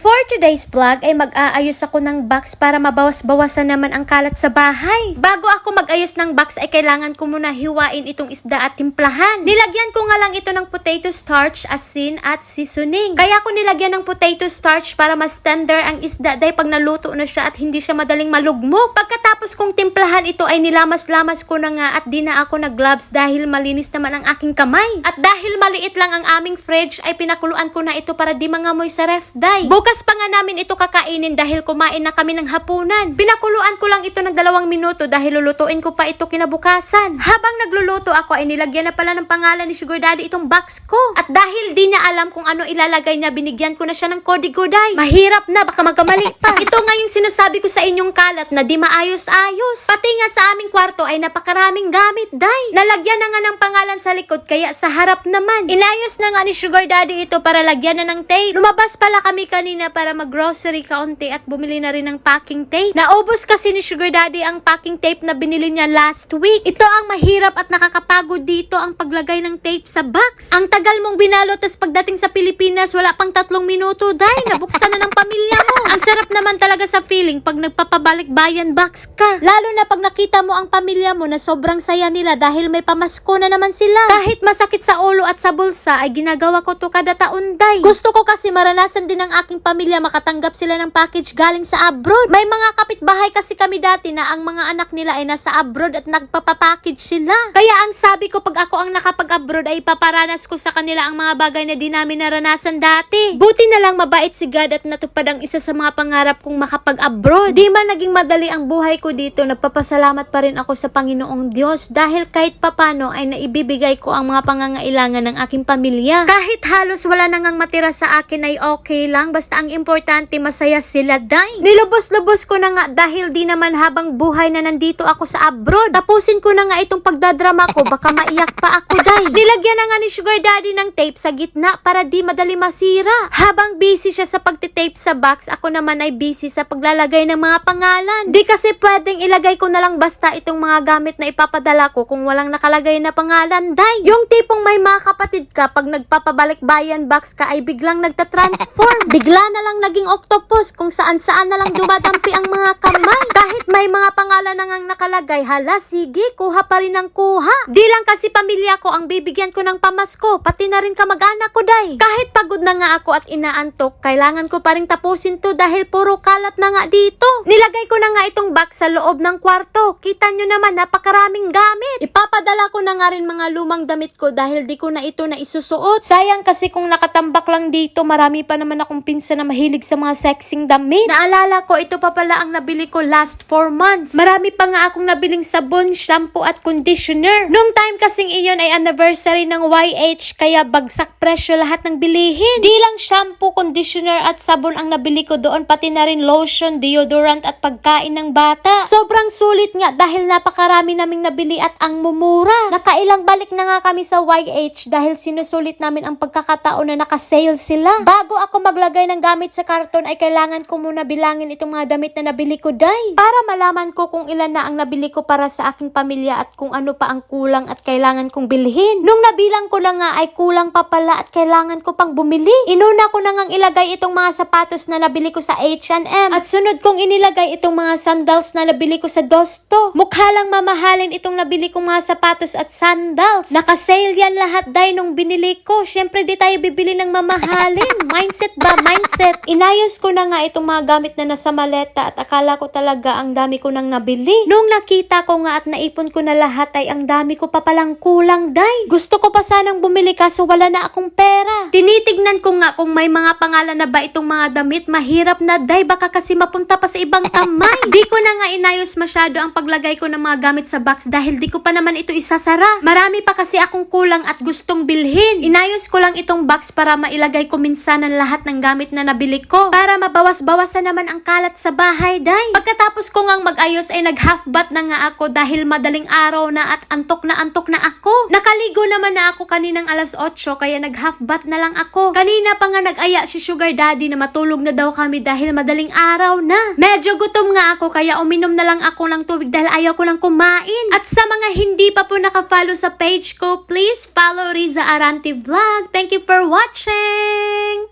For today's vlog ay mag-aayos ako ng box para mabawas-bawasan naman ang kalat sa bahay. Bago ako mag-ayos ng box ay kailangan ko muna hiwain itong isda at timplahan. Nilagyan ko nga lang ito ng potato starch, asin at seasoning. Kaya ko nilagyan ng potato starch para mas tender ang isda dahil pag naluto na siya at hindi siya madaling malugmok. Pagkatapos kong timplahan ito ay nilamas-lamas ko na nga at di na ako nag-gloves dahil malinis naman ang aking kamay. At dahil maliit lang ang aming fridge ay pinakuluan ko na ito para di mangamoy sa ref day. Bukas pa nga namin ito kakainin dahil kumain na kami ng hapunan. Pinakuluan ko lang ito ng dalawang minuto dahil lulutuin ko pa ito kinabukasan. Habang nagluluto ako ay nilagyan na pala ng pangalan ni Sugar Daddy itong box ko. At dahil di niya alam kung ano ilalagay niya, binigyan ko na siya ng kodigo day. Mahirap na, baka magkamali pa. ito nga yung sinasabi ko sa inyong kalat na di maayos-ayos. Pati nga sa aming kwarto ay napakaraming gamit day. Nalagyan na nga ng pangalan sa likod kaya sa harap naman. Inayos na nga ni Sugar Daddy ito para lagyan na ng tape. Lumabas pala kami kanina para mag-grocery kaunti at bumili na rin ng packing tape. Naubos kasi ni Sugar Daddy ang packing tape na binili niya last week. Ito ang mahirap at nakakapagod dito ang paglagay ng tape sa box. Ang tagal mong binalot tas pagdating sa Pilipinas wala pang tatlong minuto dahil nabuksan na ng pamilya mo. Ang sarap naman talaga sa feeling pag nagpapabalik bayan box ka. Lalo na pag nakita mo ang pamilya mo na sobrang saya nila dahil may pamasko na naman sila. Kahit masakit sa ulo at sa bulsa ay ginagawa ko to kada taon day. Gusto ko kasi maranasan din ng aking pamilya makatanggap sila ng package galing sa abroad. May mga kapitbahay kasi kami dati na ang mga anak nila ay nasa abroad at nagpapapackage sila. Kaya ang sabi ko pag ako ang nakapag-abroad ay paparanas ko sa kanila ang mga bagay na di namin naranasan dati. Buti na lang mabait si God at natupad ang isa sa mga pangarap kong makapag-abroad. Di man naging madali ang buhay ko dito, nagpapasalamat pa rin ako sa Panginoong Diyos dahil kahit papano ay naibibigay ko ang mga pangangailangan ng aking pamilya. Kahit halos wala nang matira sa akin ay okay lang basta ang importante masaya sila day. Nilubos-lubos ko na nga dahil di naman habang buhay na nandito ako sa abroad. Tapusin ko na nga itong pagdadrama ko baka maiyak pa ako day. Nilagyan na nga ni Sugar Daddy ng tape sa gitna para di madali masira. Habang busy siya sa pagtitape sa box, ako naman ay busy sa paglalagay ng mga pangalan. Di kasi pwedeng ilagay ko na lang basta itong mga gamit na ipapadala ko kung walang nakalagay na pangalan, day. Yung tipong may mga kapatid ka, pag nagpapabalik bayan box ka ay biglang nagtatransform. Bigla na lang naging octopus kung saan saan na lang dumadampi ang mga kamay. Kahit may mga pangalan na ngang nakalagay, hala sige, kuha pa rin ang kuha. Di lang kasi pamilya ko ang bibigyan ko ng pamasko, pati na rin kamag-anak ko, day. Kahit pagod na nga ako at inaantok, kailangan ko pa rin tapusin to dahil puro kalat na nga dito. Nilagay ko na nga itong box sa loob ng kwarto. Kita nyo naman, napakaraming gamit. Ipapadala ko na nga rin mga lumang damit ko dahil di ko na ito na isusuot. Sayang kasi kung nakatambak lang dito, marami pa naman akong pinsan na mahilig sa mga sexing damit. Naalala ko, ito pa pala ang nabili ko last 4 months. Marami pa nga akong nabiling sabon, shampoo at conditioner. Nung time kasing iyon ay anniversary ng YH, kaya bagsak presyo lahat ng bilihin. Di lang shampoo, conditioner at sabon ang nabili ko doon, pati na rin lotion, deodorant at pagkain ng bata. Sobrang sulit nga dahil napakarami naming nabili at ang mumura. Nakailang balik na nga kami sa YH dahil sinusulit namin ang pagkakataon na nakasale sila. Bago ako maglagay ng gamit sa karton ay kailangan ko muna bilangin itong mga damit na nabili ko, day. Para malaman ko kung ilan na ang nabili ko para sa aking pamilya at kung ano pa ang kulang at kailangan kong bilhin. Nung nabilang ko na nga ay kulang pa pala at kailangan ko pang bumili. Inuna ko na ngang ilagay itong mga sapatos na nabili ko sa H&M at sunod kong inilagay itong mga sandals na nabili ko sa Dosto. Mukha lang mamahalin itong nabili kong mga sapatos at sandals. Naka-sale yan lahat day nung binili ko. Syempre di tayo bibili ng mamahalin. Mindset ba? Mindset. Inayos ko na nga itong mga gamit na nasa maleta at akala ko talaga ang dami ko nang nabili. Nung nakita ko nga at naipon ko na lahat ay ang dami ko pa palang kulang day. Gusto ko pa sanang bumili kaso wala na akong pera. Tinitignan ko nga kung may mga pangalan na ba itong mga damit. Mahirap na day baka kasi mapunta pa sa ibang kamay. di ko na nga inayos masyado ang paglagay ko ng mga gamit sa box dahil di ko pa naman ito isasara. Marami pa kasi akong kulang at gustong bilhin. Inayos ko lang itong box para mailagay ko minsanan lahat ng gamit na nabili ko para mabawas-bawasan naman ang kalat sa bahay, day. Pagkatapos ko ngang mag-ayos ay nag-half bath na nga ako dahil madaling araw na at antok na antok na ako. Nakaligo naman na ako kaninang alas 8 kaya nag-half bath na lang ako. Kanina pa nga nag-aya si Sugar Daddy na matulog na daw kami dahil madaling araw na. Medyo gutom nga ako kaya uminom na lang ako ng tubig dahil ayaw ko lang kumain. At sa mga hindi pa po naka-follow sa page ko, please follow Riza Aranti Vlog. Thank you for watching!